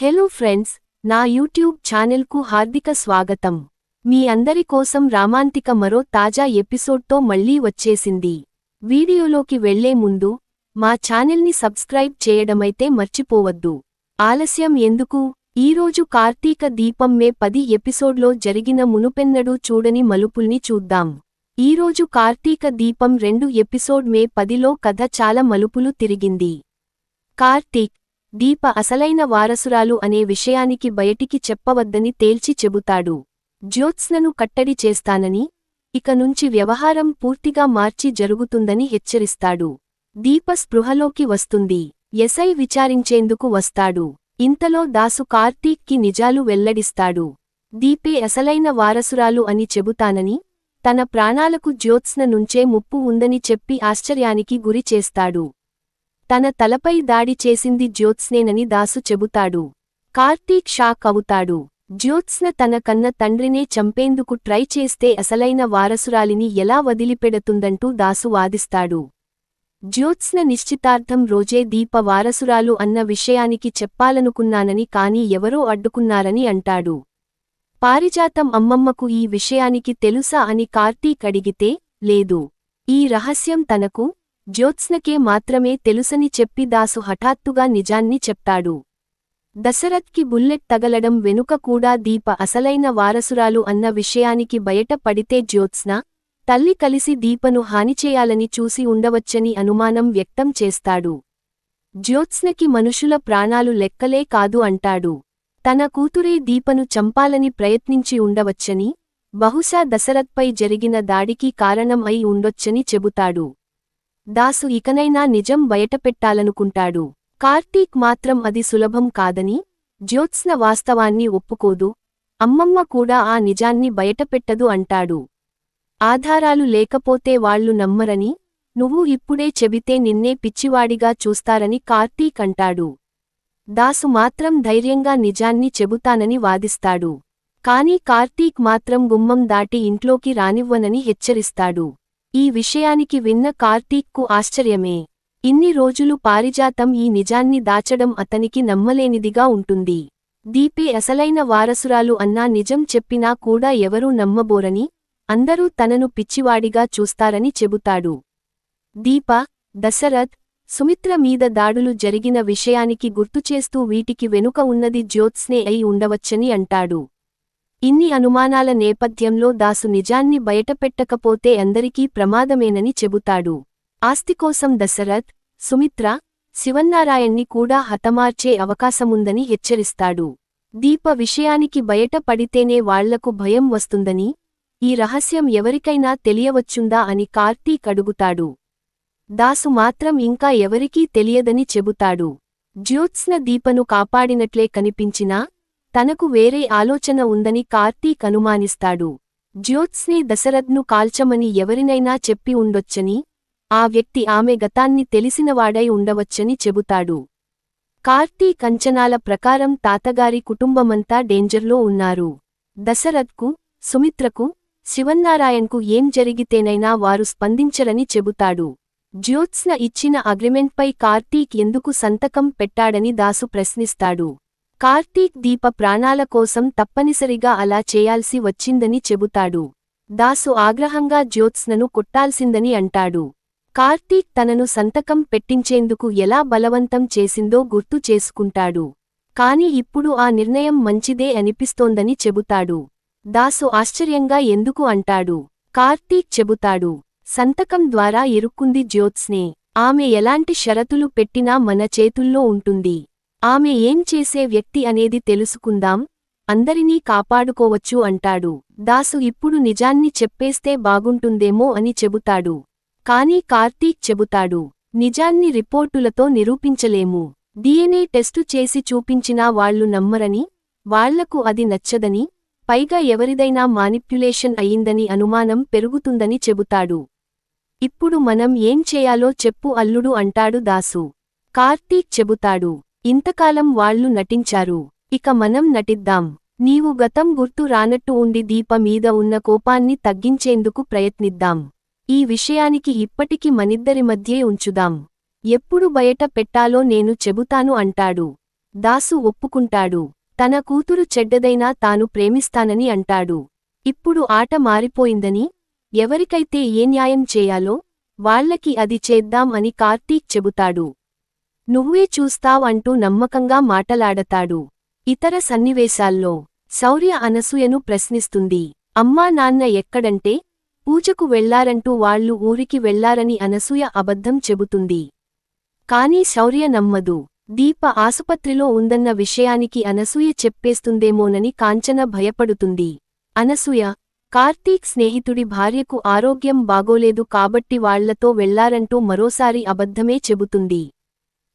Hello friends నా YouTube ఛానెల్కు హార్దిక స్వాగతం. మీ అందరి కోసం రామాంతిక మరో తాజా ఎపిసోడ్తో మళ్ళీ వచ్చేసింది. వీడియోలోకి వెళ్ళే ముందు మా ఛానెల్ని సబ్స్క్రైబ్ చేయడమైతే మర్చిపోవద్దు. ఆలస్యం ఎందుకు? ఈరోజు కార్తీక దీపం మే పది ఎపిసోడ్లో జరిగిన మునుపెన్నడూ చూడని మలుపుల్ని చూద్దాం. ఈరోజు కార్తీక దీపం రెండు ఎపిసోడ్ మే పదిలో కథ చాలా మలుపులు తిరిగింది. కార్తీక్ దీప అసలైన వారసురాలు అనే విషయానికి బయటికి చెప్పవద్దని తేల్చి చెబుతాడు. జ్యోత్స్నను కట్టడి చేస్తానని ఇక నుంచి వ్యవహారం పూర్తిగా మార్చి జరుగుతుందని హెచ్చరిస్తాడు. దీప స్పృహలోకి వస్తుంది. ఎసై విచారించేందుకు వస్తాడు. ఇంతలో దాసు కార్తీక్కి నిజాలు వెల్లడిస్తాడు. దీపే అసలైన వారసురాలు అని చెబుతానని తన ప్రాణాలకు జ్యోత్స్న నుంచే ముప్పు ఉందని చెప్పి ఆశ్చర్యానికి గురి చేస్తాడు. తన తలపై దాడి చేసింది జ్యోత్స్నేనని దాసు చెబుతాడు. కార్తీక్ షాక్ అవుతాడు. జ్యోత్స్న తన కన్న తండ్రినే చంపేందుకు ట్రై చేస్తే అసలైన వారసురాలిని ఎలా వదిలిపెడుతుందంటూ దాసు వాదిస్తాడు. జ్యోత్స్న నిశ్చితార్థం రోజే దీప వారసురాలు అన్న విషయానికి చెప్పాలనుకున్నానని కాని ఎవరో అడ్డుకున్నారని అంటాడు. పారిజాతం అమ్మమ్మకు ఈ విషయానికి తెలుసా అని కార్తీక్ అడిగితే లేదు. ఈ రహస్యం తనకు జ్యోత్స్నకే మాత్రమే తెలుసని చెప్పి దాసు హఠాత్తుగా నిజాన్ని చెప్తాడు. దశరథ్కి బుల్లెట్ తగలడం వెనుక కూడా దీప అసలైన వారసురాలు అన్న విషయానికి బయట పడితే జ్యోత్స్న తల్లి కలిసి దీపను హానిచేయాలని చూసి ఉండవచ్చని అనుమానం వ్యక్తం చేస్తాడు. జ్యోత్స్నకి మనుషుల ప్రాణాలు లెక్కలే కాదు అంటాడు. తన కూతురే దీపను చంపాలని ప్రయత్నించి ఉండవచ్చని బహుశా దశరథ్పై జరిగిన దాడికి కారణం అయి ఉండొచ్చని చెబుతాడు. దాసు ఇకనైనా నిజం బయటపెట్టాలనుకుంటాడు. కార్తీక్ మాత్రం అది సులభం కాదని జ్యోత్స్న వాస్తవాన్ని ఒప్పుకోదు. అమ్మమ్మ కూడా ఆ నిజాన్ని బయటపెట్టదు అంటాడు. ఆధారాలు లేకపోతే వాళ్ళు నమ్మరని నువ్వు ఇప్పుడే చెబితే నిన్నే పిచ్చివాడిగా చూస్తారని కార్తీక్ అంటాడు. దాసు మాత్రం ధైర్యంగా నిజాన్ని చెబుతానని వాదిస్తాడు. కాని కార్తీక్ మాత్రం గుమ్మం దాటి ఇంట్లోకి రానివ్వనని హెచ్చరిస్తాడు. ఈ విషయానికి విన్న కార్తీక్కు ఆశ్చర్యమే. ఇన్ని రోజులు పారిజాతం ఈ నిజాన్ని దాచడం అతనికి నమ్మలేనిదిగా ఉంటుంది. దీపే అసలైన వారసురాలు అన్నా నిజం చెప్పినా కూడా ఎవరూ నమ్మబోరని అందరూ తనను పిచ్చివాడిగా చూస్తారని చెబుతాడు. దీప దశరథ్ సుమిత్ర మీద దాడులు జరిగిన విషయానికి గుర్తుచేస్తూ వీటికి వెనుక ఉన్నది జ్యోత్స్నే అయి ఉండవచ్చని అంటాడు. ఇన్ని అనుమానాల నేపథ్యంలో దాసు నిజాన్ని బయటపెట్టకపోతే అందరికీ ప్రమాదమేనని చెబుతాడు. ఆస్తికోసం దశరథ్ సుమిత్ర శివన్నారాయణ్ణి కూడా హతమార్చే అవకాశముందని హెచ్చరిస్తాడు. దీప విషయానికి బయట పడితేనే వాళ్ళకు భయం వస్తుందని ఈ రహస్యం ఎవరికైనా తెలియవచ్చుందా అని కార్తీక్ అడుగుతాడు. దాసు మాత్రం ఇంకా ఎవరికీ తెలియదని చెబుతాడు. జ్యోత్స్న దీపను కాపాడినట్లే కనిపించినా తనకు వేరే ఆలోచన ఉందని కార్తీక్ అనుమానిస్తాడు. జ్యోత్స్నే దశరథ్ను కాల్చమని ఎవరినైనా చెప్పి ఉండొచ్చని ఆ వ్యక్తి ఆమె గతాన్ని తెలిసినవాడై ఉండవచ్చని చెబుతాడు. కార్తీక్ అంచనాల ప్రకారం తాతగారి కుటుంబమంతా డేంజర్లో ఉన్నారు. దశరథ్కు సుమిత్రకు శివన్నారాయణ్కు ఏం జరిగితేనైనా వారు స్పందించరని చెబుతాడు. జ్యోత్స్న ఇచ్చిన అగ్రిమెంట్పై కార్తీక్ ఎందుకు సంతకం పెట్టాడని దాసు ప్రశ్నిస్తాడు. కార్తీక్ దీప ప్రాణాల కోసం తప్పనిసరిగా అలా చేయాల్సి వచ్చిందని చెబుతాడు. దాసు ఆగ్రహంగా జ్యోత్స్నను కొట్టాల్సిందని అంటాడు. కార్తీక్ తనను సంతకం పెట్టించేందుకు ఎలా బలవంతం చేసిందో గుర్తు చేసుకుంటాడు. కాని ఇప్పుడు ఆ నిర్ణయం మంచిదే అనిపిస్తోందని చెబుతాడు. దాసు ఆశ్చర్యంగా ఎందుకు అంటాడు. కార్తీక్ చెబుతాడు. సంతకం ద్వారా ఇరుక్కుంది జ్యోత్స్నే. ఆమె ఎలాంటి షరతులు పెట్టినా మన చేతుల్లో ఉంటుంది. ఆమె ఏం చేసే వ్యక్తి అనేది తెలుసుకుందాం. అందరినీ కాపాడుకోవచ్చు అంటాడు. దాసు ఇప్పుడు నిజాన్ని చెప్పేస్తే బాగుంటుందేమో అని చెబుతాడు. కాని కార్తీక్ చెబుతాడు నిజాన్ని రిపోర్టులతో నిరూపించలేము. డిఎన్ఏ టెస్టు చేసి చూపించినా వాళ్ళు నమ్మరని వాళ్ళకు అది నచ్చదని పైగా ఎవరిదైనా మానిప్యులేషన్ అయిందని అనుమానం పెరుగుతుందని చెబుతాడు. ఇప్పుడు మనం ఏం చేయాలో చెప్పు అల్లుడు అంటాడు దాసు. కార్తీక్ చెబుతాడు ఇంతకాలం వాళ్ళు నటించారు. ఇక మనం నటిద్దాం. నీవు గతం గుర్తు రానట్టు ఉండి దీప మీద ఉన్న కోపాన్ని తగ్గించేందుకు ప్రయత్నిద్దాం. ఈ విషయానికి ఇప్పటికి మనిద్దరి మధ్యే ఉంచుదాం. ఎప్పుడు బయట పెట్టాలో నేను చెబుతాను అంటాడు. దాసు ఒప్పుకుంటాడు. తన కూతురు చెడ్డదైనా తాను ప్రేమిస్తానని అంటాడు. ఇప్పుడు ఆట మారిపోయిందని? ఎవరికైతే ఏ న్యాయం చేయాలో? వాళ్ళకి అది చేద్దాం అని కార్తీక్ చెబుతాడు. నువ్వే చూస్తావ్ అంటూ నమ్మకంగా మాటలాడతాడు. ఇతర సన్నివేశాల్లో శౌర్య అనసూయను ప్రశ్నిస్తుంది. అమ్మా నాన్న ఎక్కడంటే? పూజకు వెళ్ళారంటూ వాళ్ళు ఊరికి వెళ్ళారని అనసూయ అబద్ధం చెబుతుంది. కాని శౌర్య నమ్మదు. దీప ఆసుపత్రిలో ఉందన్న విషయానికి అనసూయ చెప్పేస్తుందేమోనని కాంచన భయపడుతుంది. అనసూయ కార్తీక్ స్నేహితుడి భార్యకు ఆరోగ్యం బాగోలేదు కాబట్టి వాళ్ళతో వెళ్ళారంటూ మరోసారి అబద్ధమే చెబుతుంది.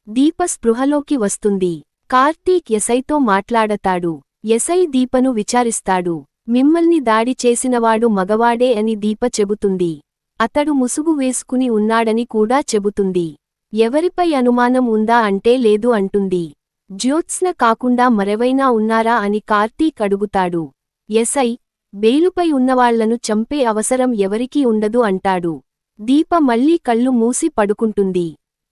దీప స్పృహలోకి వస్తుంది. కార్తీక్ ఎసైతో మాట్లాడతాడు. ఎసై దీపను విచారిస్తాడు. మిమ్మల్ని దాడి చేసినవాడు మగవాడే అని దీప చెబుతుంది. అతడు ముసుగు వేసుకుని ఉన్నాడని కూడా చెబుతుంది. ఎవరిపై అనుమానం ఉందా అంటే లేదు అంటుంది. జ్యోత్స్న కాకుండా మరెవైనా ఉన్నారా అని కార్తీక్ అడుగుతాడు. ఎసై బెయిలుపై ఉన్నవాళ్ళను చంపే అవసరం ఎవరికీ ఉండదు అంటాడు. దీప మళ్ళీ కళ్ళు మూసి పడుకుంటుంది.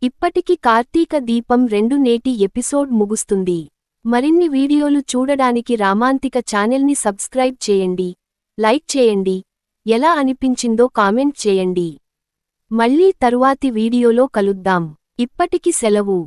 ఇప్పటికి కార్తీక దీపం రెండు నేటి ఎపిసోడ్ ముగుస్తుంది. మరిన్ని వీడియోలు చూడడానికి రామాంతిక ఛానెల్ని సబ్స్క్రైబ్ చేయండి. లైక్ చేయండి. ఎలా అనిపించిందో కామెంట్ చేయండి. మళ్ళీ తరువాతి వీడియోలో కలుద్దాం. ఇప్పటికి సెలవు.